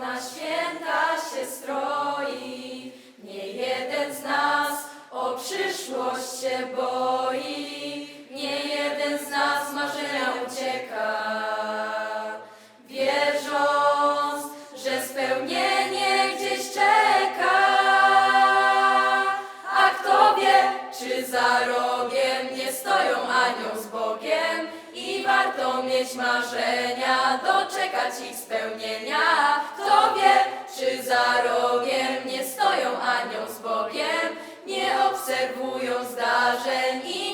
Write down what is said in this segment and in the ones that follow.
na święta się stroi. Nie jeden z nas o przyszłość się boi. Nie jeden z nas marzenia ucieka. Wierząc, że spełnienie gdzieś czeka. A kto wie, czy za rogiem nie stoją anioł z Bogiem i warto mieć marzenia, doczekać ich. Obserwują zdarzeń i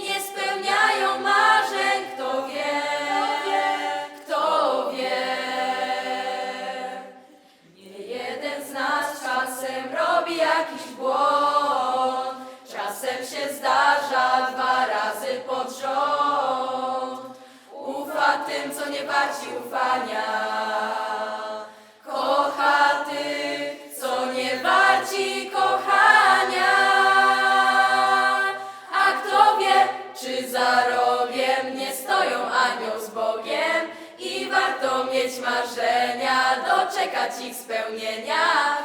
nie stoją anioł z Bogiem i warto mieć marzenia, doczekać ich spełnienia.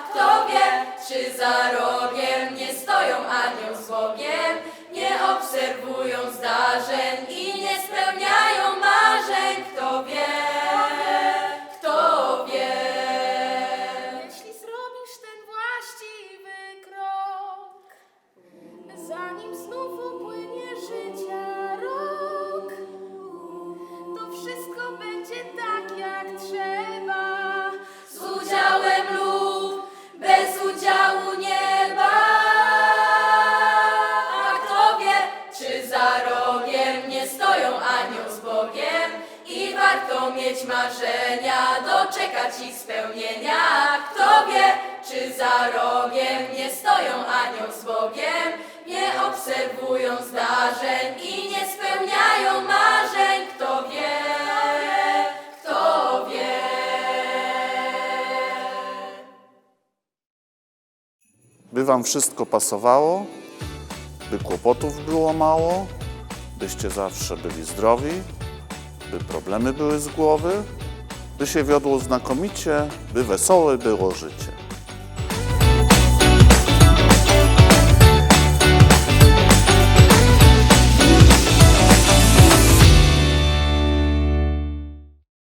Kto wie, czy za rogiem nie stoją anioł z Bogiem, mieć marzenia, doczekać ich spełnienia. Kto wie, czy za rogiem nie stoją anioł z Bogiem, nie obserwują zdarzeń i nie spełniają marzeń. Kto wie, kto wie. By wam wszystko pasowało, by kłopotów było mało, byście zawsze byli zdrowi, problemy były z głowy, by się wiodło znakomicie, by wesołe było życie.